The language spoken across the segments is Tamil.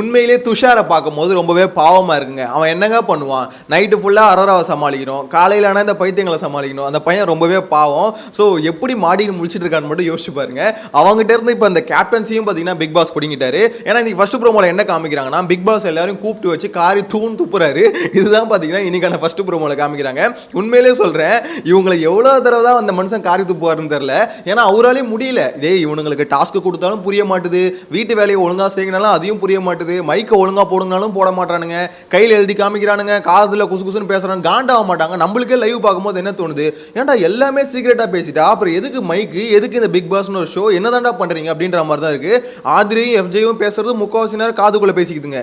உண்மையிலே துஷாரை பார்க்கும்போது ரொம்பவே பாவமா இருக்குங்க. அவன் என்னங்க பண்ணுவான்? நைட்டு ஃபுல்லாக அரோராவை சமாளிக்கணும். காலையில் ஆனால் இந்த பைத்தியங்களை சமாளிக்கணும். அந்த பையன் ரொம்பவே பாவம். ஸோ எப்படி மாடின்னு முடிச்சிட்டு இருக்கான்னு மட்டும் யோசிச்சு பாருங்க. அவங்ககிட்ட இருந்து இப்போ இந்த கேப்டன்சியும் பார்த்தீங்கன்னா பிக் பாஸ் பிடிங்கிட்டாரு. ஏன்னா இன்னைக்கு ஃபர்ஸ்ட் ப்ரோமோல என்ன காமிக்கிறாங்கன்னா பிக் பாஸ் எல்லாரும் கூப்பிட்டு வச்சு காரி தூண் துப்புறாரு. இதுதான் பார்த்தீங்கன்னா இன்னைக்கான ஃபர்ஸ்ட் ப்ரோமோல காமிக்கிறாங்க. உண்மையிலே சொல்றேன் இவங்களை எவ்வளோ தடவை தான் அந்த மனுஷன் காரி துப்புவாருன்னு தெரில ஏன்னா அவராலே முடியல. டேய் இவனுங்களுக்கு டாஸ்க் கொடுத்தாலும் புரிய மாட்டுது. வீட்டு வேலையை ஒழுங்காக செய்யணும்னாலும் அதையும் புரிய மாட்டுது. மைக்கை ஒழுங்காக போடுங்கனாலும் போட மாட்டானுங்க கையில் எழுதி காமிக்கிறானுங்க. காதில் குசு குசுன்னு பேசுகிறாங்க காண்டாக மாட்டாங்க. நம்மளுக்கே லைவ் பார்க்கும்போது என்ன தோணுது? ஏன்டா எல்லாமே சீக்கிரட்டாக பேசிட்டா? அப்புறம் எதுக்கு மைக்கு எதுக்கு இந்த பிக் பாஸ்னு ஒரு ஷோ என்னதான்டா பண்ணுறீங்க அப்படின்ற மாதிரி தான் இருக்குது ஆதிரியும் எஃப்ஜேயும் பேசுறது முக்கால்வாசி நேரம் காதுக்குள்ளே பேசிக்குதுங்க.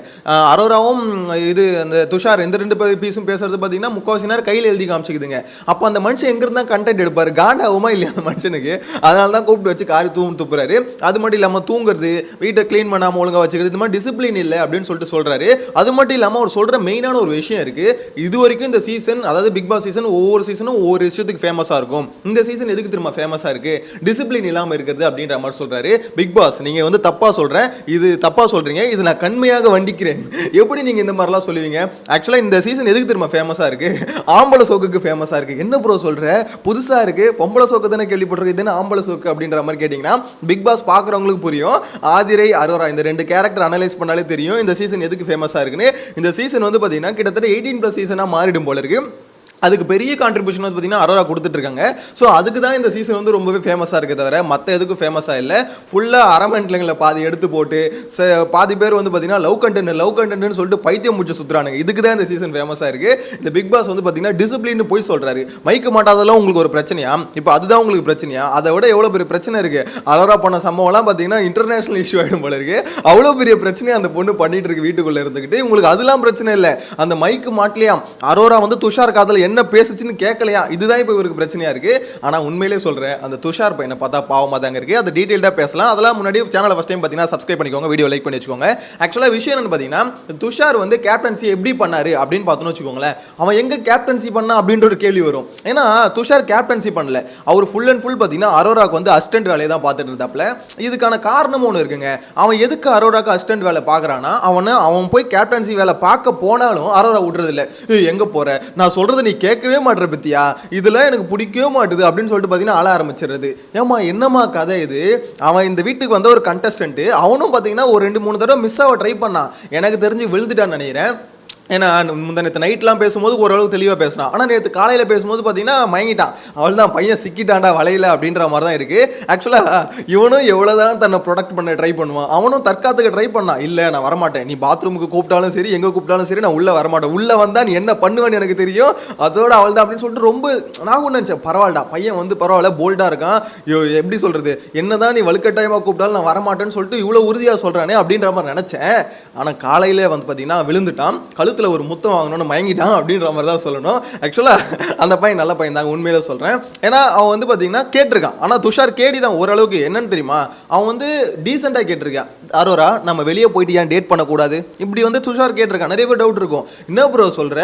அரோராவும் இது அந்த துஷார் இந்த ரெண்டு பீஸும் பேசுறது பார்த்தீங்கன்னா முக்கால்வாசி நேரம் கையில் எழுதி காமிச்சிக்குதுங்க. அப்போ அந்த மனுஷன் எங்க இருந்தா கண்டென்ட் எடுப்பார்? காண்டாகுமா இல்லையா அந்த மனுஷனுக்கு? அதனால தான் கூப்பிட்டு வச்சு காரி தூண் துப்புறாரு. அது மட்டும் இல்லாமல் தூங்குறது வீட்டை க்ளீன் பண்ணாமல் ஒழுங்காக வச்சுக்கிறது இந்த மாதிரி டிசிப்ளின் இல்லை அப்படின்னு சொல்லிட்டு சொல்கிறாரு அது மட்டும் இல்லாமல் அவர் சொல்ற மெயினான ஒரு விஷயம் இருக்கு. இது வரைக்கும் இந்த சீசன் அதாவது பிக் பாஸ் சீசன் ஒவ்வொரு சீசனும் ஒவ்வொரு விஷயத்துக்கு ஃபேமஸாக இருக்கும். இந்த சீசன் எதுக்கு திரும்ப ஃபேமஸாக இருக்கு? டிசிப்ளின் இல்லாமல் இருக்கிறது அப்படின்ற மாதிரி சொல்றாரு. பிக் பாஸ் நீங்கள் வந்து தப்பா சொல்றேன் இது தப்பா சொல்றீங்க இது நான் கண்மையாக வண்டிக்கிறேன். எப்படி நீங்க இந்த மாதிரிலாம் சொல்லுவீங்க? ஆக்சுவலாக இந்த சீசன் எதுக்கு திரும்ப ஃபேமஸாக இருக்கு? ஆம்பளை சோக்குக்கு ஃபேமஸாக இருக்கு. என்ன ப்ரோ சொல்கிற புதுசா இருக்கு. பொம்பளை சோக்கு தானே கேள்விப்பட்டிருக்கு இது என்ன ஆம்பளை சோக்கு அப்படின்ற மாதிரி கேட்டிங்கன்னா பிக் பாஸ் பார்க்குறவங்களுக்கு புரியும். ஆதிரை அரோரா இந்த ரெண்டு கேரக்டர் அனலைஸ் பண்ணாலே தெரியும். இந்த சீசன் எதுக்கு ஃபேமஸாக இருக்குன்னு? இந்த சீசன் வந்து பார்த்தீங்கன்னா கிட்டத்தட்ட எயிட்டீன் ப்ளஸ் சீசனாக மாறிடும் போல இருக்கு. அதுக்கு பெரிய கான்ட்ரிபியூஷன் வந்து பார்த்தீங்கன்னா அரோரா கொடுத்துட்டு இருக்காங்க ஸோ அதுக்கு தான் இந்த சீசன் வந்து ரொம்பவே ஃபேமஸாக இருக்கே தவிர மற்ற எதுக்கும் ஃபேமஸாக இல்லை. ஃபுல்லாக அரமெண்ட்லங்களை பாதி எடுத்து போட்டு ச- பாதி பேர் வந்து பார்த்தீங்கன்னா லவ் கண்டென்ட் லவ் கண்டென்ட்னு சொல்லிட்டு பைத்தியம் முடிச்சு சுற்றுறானுங்க இதுக்கு தான் இந்த சீசன் ஃபேமஸாக இருக்கு. இந்த பிக் பாஸ் வந்து பார்த்தீங்கன்னா டிசிப்ளின் போய் சொல்கிறாரு மைக்கு மாட்டாதெல்லாம் உங்களுக்கு ஒரு பிரச்சனையா? இப்போ அதுதான் உங்களுக்கு பிரச்சனையா? அதை விட எவ்வளோ பெரிய பிரச்சனை இருக்குது அரோரா பண்ண சம்பவம்லாம் பார்த்தீங்கன்னா இன்டர்நேஷனல் இஷ்யூ ஆகிடும் போல இருக்குது அவ்வளோ பெரிய பிரச்சனையை அந்த பொண்ணு பண்ணிட்டு இருக்கு வீட்டுக்குள்ளே இருந்துக்கிட்டு உங்களுக்கு அதெல்லாம் பிரச்சனை இல்லை. அந்த மைக்கு மாட்டலையாம். அரோரா வந்து துஷார் காதல் என்ன பேசுச்சுன்னு கேட்கலையா இதுதான் இப்போ இவருக்கு பிரச்சனையா இருக்கு. ஆனால் உண்மையிலே சொல்கிறேன் அந்த துஷார் பையனை பார்த்தா பாவமாக தாங்க இருக்கு. அது டீட்டெயில்டாக பேசலாம். அதெல்லாம் முன்னாடி சேனலை ஃபஸ்ட் டைம் பார்த்தீங்கன்னா சப்ஸ்கிரைப் பண்ணிக்கோங்க வீடியோ லைக் பண்ணி வச்சுக்கோங்க. ஆக்சுவலாக விஷயம் என்னன்னு பார்த்தீங்கன்னா துஷார் வந்து கேப்டன்சி எப்படி பண்ணாரு அப்படின்னு பார்த்தோன்னு வச்சுக்கோங்களேன். அவன் எங்கே கேப்டன்சி பண்ணா அப்படின்ற ஒரு கேள்வி வரும். ஏன்னா துஷார் கேப்டன்சி பண்ணல. அவர் ஃபுல் அண்ட் ஃபுல் பார்த்தீங்கன்னா அரோராக்கு வந்து அசிஸ்டன்ட் வேலையை தான் பார்த்துட்டு இருந்தாப்புல. இதுக்கான காரணமும் ஒன்று இருக்குங்க. அவன் எதுக்கு அரோராக்கு அசிஸ்டன்ட் வேலை பார்க்குறான்னா அவனை அவன் போய் கேப்டன்சி வேலை பார்க்க போனாலும் அரோரா விடுறதில்ல. எங்கே போகிற நான் சொல்கிறது நீ கேட்கவே மாட்டுற பத்தியா? இதெல்லாம் எனக்கு பிடிக்கவே மாட்டுது அப்படின்னு சொல்லிட்டு பார்த்தீங்கன்னா ஆள ஆரம்பிச்சிடுறது. ஏமா என்னம்மா கதை இது? அவன் இந்த வீட்டுக்கு வந்த ஒரு கண்டஸ்டன்ட்டு அவனும் பார்த்தீங்கன்னா ஒரு ரெண்டு மூணு தடவை மிஸ் ஆக ட்ரை பண்ணான். எனக்கு தெரிஞ்சு விழுந்துட்டான்னு நினைக்கிறேன். ஏன்னா முந்தினத்து நைட்லாம் பேசும்போது ஓரளவுக்கு தெளிவாக பேசினான் ஆனால் நேற்று காலையில் பேசும்போது பார்த்தீங்கன்னா மயங்கிட்டான். அவள் தான் பையன் சிக்கிட்டாண்டா வலையில அப்படின்ற மாதிரி தான் இருக்குது ஆக்சுவலாக இவனும் எவ்வளோ தான் தன்னை ப்ரொடக்ட் பண்ண ட்ரை பண்ணுவான். அவனும் தற்காத்துக்கு ட்ரை பண்ணான். இல்லை நான் வரமாட்டேன். நீ பாத்ரூமுக்கு கூப்பிட்டாலும் சரி எங்கே கூப்பிட்டாலும் சரி நான் உள்ளே வரமாட்டேன். உள்ளே வந்தால் நீ என்ன பண்ணுவேன்னு எனக்கு தெரியும். அதோட அவள் தான் அப்படின்னு சொல்லிட்டு ரொம்ப நான் ஒன்று நினச்சேன் பரவாயில்லடா பையன் வந்து பரவாயில்ல போல்டாக இருக்கான். ஐயோ, எப்படி சொல்கிறது என்னதான் நீ வலுக்கட்டாயமாக கூப்பிட்டாலும் நான் வரமாட்டேன்னு சொல்லிட்டு இவ்வளோ உறுதியாக சொல்கிறானே அப்படின்ற மாதிரி நினச்சேன். ஆனால் காலையில் வந்து பார்த்தீங்கன்னா விழுந்துட்டான். கழுத்தில் ஒரு முத்தம் வாங்கணும்னு மயங்கிட்டான் அப்படின்ற மாதிரி தான் சொல்லணும். ஆக்சுவலாக அந்த பையன் நல்ல பையன் தாங்க உண்மையில சொல்கிறேன் ஏன்னா அவன் வந்து பார்த்தீங்கன்னா கேட்டிருக்கான். ஆனால் துஷார் கேடி தான் ஓரளவுக்கு என்னன்னு தெரியுமா? அவன் வந்து டீசெண்டாக கேட்டிருக்கான் அரோரா நம்ம வெளியே போயிட்டு ஏன் டேட் பண்ணக்கூடாது. இப்படி வந்து துஷார் கேட்டிருக்கான். நிறைய பேர் டவுட் இருக்கும். என்ன ப்ரோ சொல்கிற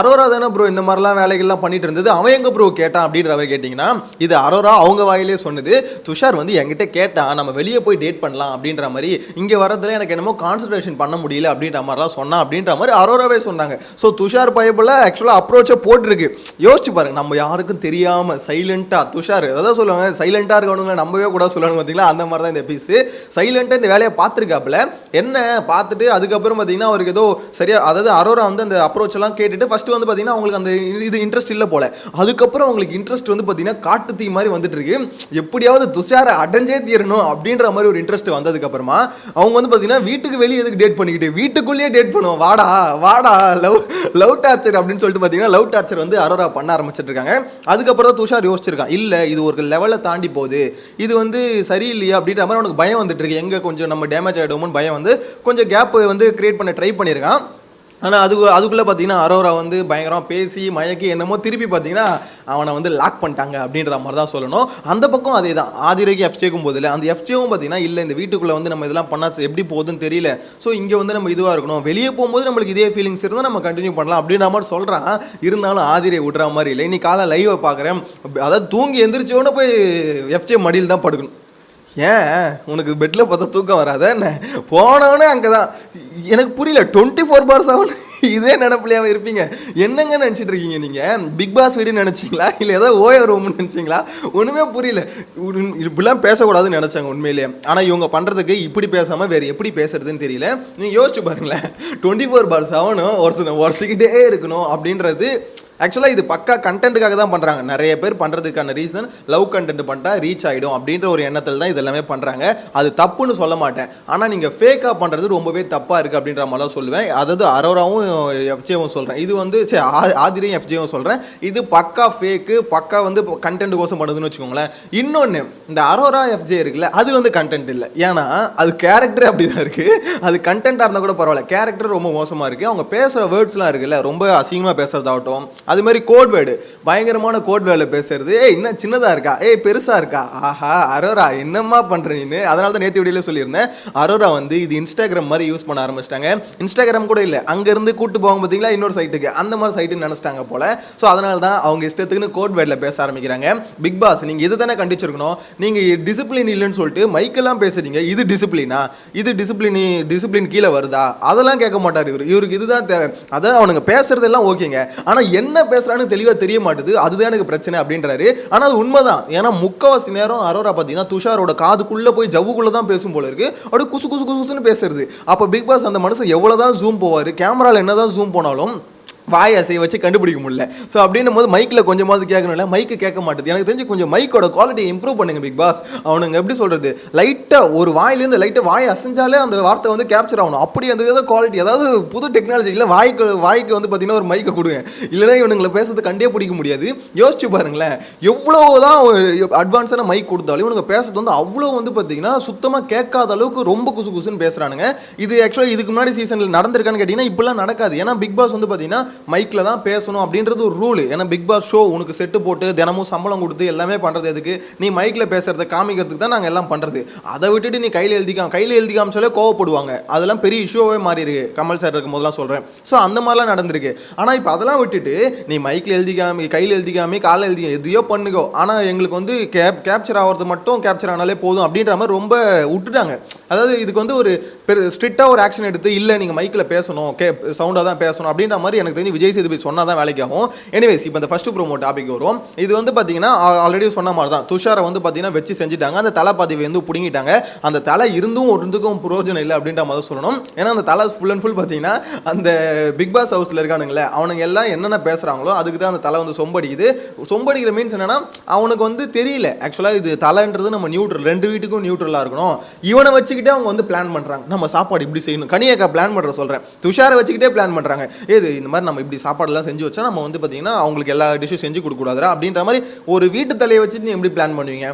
அரோரா தானே ப்ரோ இந்த மாதிரிலாம் வேலைகள்லாம் பண்ணிட்டு இருந்தது. அவன் எங்க ப்ரோ கேட்டான் அப்படின்ற மாதிரி கேட்டிங்கன்னா இது அரோரா அவங்க வாயிலே சொன்னது. துஷார் வந்து என்கிட்ட கேட்டான் நம்ம வெளியே போய் டேட் பண்ணலாம் அப்படின்ற மாதிரி. இங்கே வரதுல எனக்கு என்னமோ கான்சன்ட்ரேஷன் பண்ண முடியல அப்படின்ற மாதிரிலாம் சொன்னான் அப்படின்ற மாதிரி அரோராவே சொன்னாங்க. ஸோ துஷார் பயபில் ஆக்சுவலாக அப்ரோச்சை போட்டிருக்கு. யோசிச்சு பாருங்க நம்ம யாருக்கும் தெரியாமல் சைலண்ட்டாக துஷார் அதான் சொல்லுவாங்க? சைலண்ட்டாக இருக்கவனுங்க நம்பவே கூட சொல்லணும் பார்த்தீங்களா அந்த மாதிரி தான் இந்த பீஸ் சைலண்ட்டாக இந்த வேலையை பார்த்துருக்காப்புல. என்ன பார்த்துட்டு அதுக்கப்புறம் பார்த்தீங்கன்னா அவருக்கு ஏதோ சரியா அதாவது அரோரா வந்து அந்த அப்ரோச் எல்லாம் கேட்டுட்டு ஃபர்ஸ்ட் வந்து பார்த்தீங்கன்னா அவங்களுக்கு அந்த இது இன்ட்ரெஸ்ட் இல்லை போல. அதுக்கப்புறம் அவங்களுக்கு இன்ட்ரெஸ்ட் வந்து பார்த்தீங்கன்னா காட்டு தீ மாதிரி வந்துட்டு இருக்கு. எப்படியாவது துஷாரை அடைஞ்சே தீரணும் அப்படின்ற மாதிரி ஒரு இன்ட்ரெஸ்ட் வந்ததுக்கு அப்புறமா அவங்க வந்து பார்த்தீங்கன்னா வீட்டுக்கு வெளியே எதுக்கு டேட் பண்ணிக்கிட்டு வீட்டுக்குள்ளேயே டேட் பண்ணுவோம். வாடா வாடா லவ் லவ் டார்ச்சர் அப்படின்னு சொல்லிட்டு பார்த்தீங்கன்னா லவ் டார்ச்சர் வந்து அரோரா பண்ண ஆரம்பிச்சிட்டு இருக்காங்க அதுக்கப்புறம் தான் துஷார் யோசிச்சிருக்கான். இல்லை இது ஒரு லெவலை தாண்டி போகுது. இது வந்து சரியில்லையா அப்படின்ற மாதிரி அவனுக்கு பயம் வந்துட்டு இருக்கு எங்கே கொஞ்சம் நம்ம டேமேஜ் ஆகிடுமோன்னு பயம் வந்து கொஞ்சம் கேப் வந்து கிரியேட் பண்ண ட்ரை பண்ணியிருக்கான் ஆனால் அது அதுக்குள்ளே பார்த்தீங்கன்னா அரோரா வந்து பயங்கரம் பேசி மயக்கி என்னமோ திருப்பி பார்த்தீங்கன்னா அவனை வந்து லாக் பண்ணிட்டாங்க அப்படின்ற மாதிரி தான் சொல்லணும். அந்த பக்கம் அதே தான் ஆதிரைக்கு எஃப்ஜேக்கும் போதில்ல அந்த எஃப்ஜேவும் பார்த்தீங்கன்னா இல்லை இந்த வீட்டுக்குள்ளே வந்து நம்ம இதெல்லாம் பண்ணா எப்படி போகுதுன்னு தெரியல. ஸோ இங்கே வந்து நம்ம இதுவாக இருக்கணும். வெளியே போகும்போது நம்மளுக்கு இதே ஃபீலிங்ஸ் இருந்தால் நம்ம கண்டினியூ பண்ணலாம் அப்படின்ற மாதிரி சொல்கிறான் இருந்தாலும் ஆதிரை விடுற மாதிரி இல்லை. இன்னைக்கு காலை லைவை பார்க்குறேன் அதாவது தூங்கி எந்திரிச்சோன்னு போய் எஃப்ஜே மடியில் தான் படுக்கணும். ஏன்? உனக்கு பெட்டில் பார்த்தா தூக்கம் வராத என்ன? போனவனே அங்கே தான் எனக்கு புரியல டுவெண்ட்டி ஃபோர் பார் செவன் இதே நினப்பிலையாவே இருப்பீங்க. என்னங்க நினச்சிட்டு இருக்கீங்க நீங்கள் பிக் பாஸ் வீடு நினச்சிங்களா? இல்லை ஏதோ ஓயோ ரூம்னு நினச்சிங்களா? ஒன்றுமே புரியல. இப்படிலாம் பேசக்கூடாதுன்னு நினச்சாங்க உண்மையிலேயே. ஆனால் இவங்க பண்ணுறதுக்கு இப்படி பேசாமல் வேறு எப்படி பேசுறதுன்னு தெரியல. நீங்கள் யோசிச்சு பாருங்களேன். டுவெண்ட்டி ஃபோர் பார் செவனும் ஒரு வருஷக்கிட்டே இருக்கணும் அப்படின்றது ஆக்சுவலாக இது பக்கா கண்டென்ட்டுக்காக தான் பண்ணுறாங்க நிறைய பேர் பண்ணுறதுக்கான ரீசன் லவ் கண்டென்ட் பண்ணிட்டா ரீச் ஆகிடும் அப்படின்ற ஒரு எண்ணத்தில் தான் இது எல்லாமே பண்ணுறாங்க அது தப்புன்னு சொல்ல மாட்டேன். ஆனால் நீங்கள் ஃபேக்காக பண்ணுறது ரொம்பவே தப்பாக இருக்குது அப்படின்ற மாதிரிலாம் சொல்லுவேன். அதாவது அரோராவும் எஃப்ஜேவும் சொல்கிறேன் இது வந்து சரி ஆதிரியும் ஆதிரையும் எஃப்ஜேவும் சொல்கிறேன் இது பக்கா ஃபேக்கு பக்கா வந்து கண்டென்ட் கோசம் பண்ணுதுன்னு வச்சுக்கோங்களேன். இன்னொன்று இந்த அரோரா எஃப்ஜே இருக்குல்ல அது வந்து கண்டென்ட் இல்லை. ஏன்னா அது கேரக்டர் அப்படி தான் இருக்குது அது கண்டென்ட்டாக இருந்தால் கூட பரவாயில்ல. கேரக்டர் ரொம்ப மோசமாக இருக்குது அவங்க பேசுகிற வேர்ட்ஸ்லாம் இருக்குல்ல ரொம்ப அசிங்கமாக பேசுகிறதாகட்டும் அது மாதிரி கோட் வேர்டு பயங்கரமான கோட் வேர்டில் பேசுறது. ஏய் இன்னும் சின்னதாக இருக்கா? ஏய் பெருசாக இருக்கா? ஆஹா அரோரா என்னம்மா பண்ணுற நீனு? அதனால தான் நேற்று வீடியோவில் சொல்லியிருந்தேன். அரோரா வந்து இது இன்ஸ்டாகிராம் மாதிரி யூஸ் பண்ண ஆரம்பிச்சிட்டாங்க. இன்ஸ்டாகிராம் கூட இல்லை. அங்கேருந்து கூட்டு போவாங்க பார்த்தீங்களா இன்னொரு சைட்டுக்கு அந்த மாதிரி சைட்டுன்னு நினச்சிட்டாங்க போல. ஸோ அதனால தான் அவங்க இஷ்டத்துக்குன்னு கோட் வேர்டில் பேச ஆரம்பிக்கிறாங்க. பிக் பாஸ் நீங்கள் இது தானே கண்டிச்சிருக்கணும்? நீங்கள் டிசிப்ளின் இல்லைன்னு சொல்லிட்டு மைக்கெல்லாம் பேசுறீங்க. இது டிசிப்ளினா இது டிசிப்ளின் டிசிப்ளின் கீழே வருதா? அதெல்லாம் கேட்க மாட்டார் இவர். இவருக்கு இதுதான் தேவை. அதான் அவனுங்க பேசுறதெல்லாம் ஓகேங்க ஆனால் என்ன என்ன பேசுறான்னு தெளிவாக தெரிய மாட்டுது. அதுதான் எனக்கு பிரச்சனை அப்படின்றாரு. ஆனால் அது உண்மைதான். ஏன்னா முக்கவாசி நேரம் அரோரா பார்த்தீங்கன்னா துஷாரோட காதுக்குள்ளே போய் ஜவ்வுக்குள்ளே தான் பேசும் போல இருக்கு. அப்படியே குசு குசு குசு குசுன்னு பேசுறது. அப்போ பிக் பாஸ் அந்த மனுஷன் எவ்வளோதான் ஜூம் போவார்? கேமராவில் என்னதான் ஜூம் போனாலும் வாய் அசைய வச்சு கண்டுபிடிக்க முடியல. ஸோ அப்படின்னும் போது மைக்கில் கொஞ்சமாவது கேட்கணும்ல? மைக்கு கேட்க மாட்டுது. எனக்கு தெரிஞ்சு கொஞ்சம் மைக்கோட குவாலிட்டியை இம்ப்ரூவ் பண்ணுங்க பிக் பாஸ் அவனுங்க எப்படி சொல்கிறது லைட்டாக ஒரு வாயிலேருந்து லைட்டாக வாய் அசைஞ்சாலே அந்த வார்த்தை வந்து கேப்சர் ஆகணும். அப்படி அந்த ஏதோ குவாலிட்டி அதாவது புது டெக்னாலஜி இல்லை வாய்க்கு வாய்க்கு வந்து பார்த்தீங்கன்னா ஒரு மைக்கை கொடுங்க. இல்லைன்னா இவனுங்களை பேசுறது கண்டே பிடிக்க முடியாது. யோசிச்சு பாருங்களேன். எவ்வளோ தான் அட்வான்ஸான மைக் கொடுத்தாலும் இவனுங்க பேசுறது வந்து அவ்வளோ வந்து பார்த்தீங்கன்னா சுத்தமாக கேட்காத அளவுக்கு ரொம்ப குசு குசுன்னு பேசுகிறானுங்க இது ஆக்சுவலாக இதுக்கு முன்னாடி சீசனில் நடந்திருக்கான்னு கேட்டிங்கன்னா இப்படிலாம் நடக்காது. ஏன்னா பிக் பாஸ் வந்து பார்த்தீங்கன்னா மைக்கில் தான் பேசணும் அப்படின்றது ஒரு ரூல் ஏன்னா பிக் பாஸ் ஷோ உனக்கு செட்டு போட்டு தினமும் சம்பளம் கொடுத்து எல்லாமே பண்ணுறது எதுக்கு? நீ மைக்கில் பேசுறத காமிக்கிறதுக்கு தான் நாங்கள் எல்லாம் பண்ணுறது அதை விட்டுட்டு நீ கையில் எழுதிக்காம கையில் எழுதி காமிச்சாலே கோவப்படுவாங்க. அதெல்லாம் பெரிய இஷ்யூவே மாறி இருக்கு. கமல் சார் இருக்கும் போதெல்லாம் சொல்கிறேன் ஸோ அந்த மாதிரிலாம் நடந்திருக்கு. ஆனால் இப்போ அதெல்லாம் விட்டுட்டு நீ மைக்கில் எழுதிக்காமி கையில் எழுதிக்காமி காலில் எழுதி எதையோ பண்ணுகோ ஆனால் எங்களுக்கு வந்து கேப் கேப்சர் ஆகிறது மட்டும் கேப்சர் ஆனாலே போதும் அப்படின்ற மாதிரி ரொம்ப விட்டுட்டாங்க. அதாவது இதுக்கு வந்து ஒரு பெரு ஸ்ட்ரிக்டாக ஒரு ஆக்ஷன் எடுத்து இல்லை நீங்கள் மைக்கில் பேசணும். கே சவுண்டாக தான் பேசணும். அப்படின்ற மாதிரி எனக்கு தெரிஞ்சு விஜய் சேதுபதி சொன்னால் தான் வேலைக்கு ஆகும். எனிவேஸ் இப்போ இந்த ஃபர்ஸ்ட் ப்ரோமோ டாபிக் வரும். இது வந்து பார்த்தீங்கன்னா ஆல்ரெடி சொன்ன மாதிரி தான் துஷாரை வந்து பார்த்தீங்கன்னா வச்சு செஞ்சுட்டாங்க. அந்த தலை பதவி வந்து பிடுங்கிட்டாங்க. அந்த தலை இருந்தும் ஒருந்துக்கும் பிரயோஜனம் இல்லை அப்படின்ற மாதிரி சொல்லணும். ஏன்னா அந்த தலை ஃபுல் அண்ட் ஃபுல் பார்த்தீங்கன்னா அந்த பிக் பாஸ் ஹவுஸில் இருக்கானுங்களே அவனுங்க எல்லாம் என்னென்ன பேசுகிறாங்களோ அதுக்கு தான் அந்த தலை வந்து சொம்படிக்குது. சொம்படிக்கிற மீன்ஸ் என்னன்னா அவனுக்கு வந்து தெரியல. ஆக்சுவலாக இது தலைன்றது நம்ம நியூட்ரல் ரெண்டு வீட்டுக்கும் நியூட்ரலாக இருக்கணும். இவனை வச்சுக்கிட்டே அவங்க வந்து பிளான் பண்ணுறாங்க நம்ம சாப்பாடு இப்படி செய்யணும். கனியக்கா பிளான் பண்ணுற சொல்கிறேன் துஷாரை வச்சுக்கிட்டே பிளான் பண்ணுறாங்க ஏது இந்த மாதிரி நம்ம இப்படி சாப்பாடுலாம் செஞ்சு வச்சா நம்ம வந்து பார்த்தீங்கன்னா அவங்களுக்கு எல்லா டிஷ்ஷும் செஞ்சு கொடுக்கூடாதுரா அப்படின்ற மாதிரி ஒரு வீட்டு தலையை வச்சு நீ எப்படி பிளான் பண்ணுவீங்க?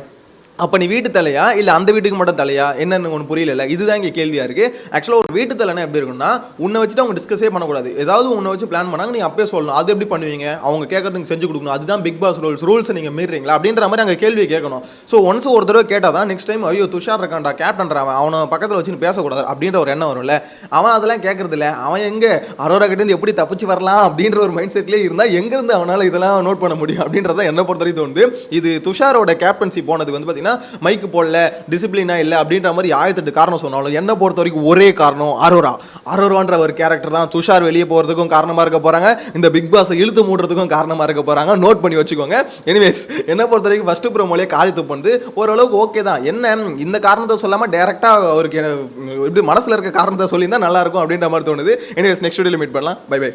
அப்போ நீ வீட்டு தலையா? இல்லை அந்த வீட்டுக்கு மட்டும் தலையா? என்னன்னு ஒன்று புரியல இதுதான் இங்கே கேள்வியாக இருக்குது ஆக்சுவலாக ஒரு வீட்டு தலைனா எப்படி இருக்கும்னா உன்னை வச்சுட்டு அவங்க டிஸ்கஸே பண்ணக்கூடாது. ஏதாவது உன்னை வச்சு பிளான் பண்ணாங்க நீ அப்பயே சொல்லணும். அது எப்படி பண்ணுவீங்க? அவங்க கேட்கறதுக்கு செஞ்சு கொடுக்கணும். அதுதான் பிக் பாஸ் ரூல்ஸ் ரூல்ஸை நீங்கள் மீறீங்களா? அப்படின்ற மாதிரி அங்கே கேள்வியை கேட்கணும். ஸோ ஒன்ஸ் ஒரு தடவை கேட்டால் தான் நெக்ஸ்ட் டைம் ஐயோ துஷார் இருக்கான்டா கேப்டன் அவன். அவனை பக்கத்தில் வச்சு பேசக்கூடாது அப்படின்ற ஒரு எண்ணம் வரும்ல? அவன் அதெல்லாம் கேட்கறது இல்லை அவன் எங்கே? அரோரா கிட்டேருந்து எப்படி தப்பிச்சு வரலாம் அப்படின்ற ஒரு மைண்ட் செட்லேயே இருந்தால் எங்கேருந்து அவனால் இதெல்லாம் நோட் பண்ண முடியும் அப்படின்றத என்ன பொறுத்த வரைக்கும் தோணுது. இது துஷாரோட கேப்டன்சி போனது வந்து பார்த்தீங்கன்னா மைக்கு போடல டிசிப்ளினா இல்லை அப்படின்ற மாதிரி ஆயிரத்தெட்டு காரணம் சொன்னாலும் என்னை பொறுத்த வரைக்கும் ஒரே காரணம் அரோரா. அரோரான்ற ஒரு கேரக்டர் தான் துஷார் வெளியே போகிறதுக்கும் காரணமாக இருக்க போகிறாங்க இந்த பிக் பாஸை இழுத்து மூடுறதுக்கும் காரணமாக இருக்க போகிறாங்க நோட் பண்ணி வச்சுக்கோங்க. எனிவேஸ் என்னை பொறுத்த வரைக்கும் ஃபஸ்ட்டு ப்ரோமோலே காரி துப்புனது ஓரளவுக்கு ஓகே தான். என்ன? இந்த காரணத்தை சொல்லாமல் டேரெக்டாக அவருக்கு என்ன, இப்படி மனசில் இருக்க காரணத்தை சொல்லியிருந்தால் நல்லாயிருக்கும் அப்படின்ற மாதிரி தோணுது. எனிவேஸ் நெக்ஸ்ட் வீடியோ மீட் பண்ணலாம். Bye bye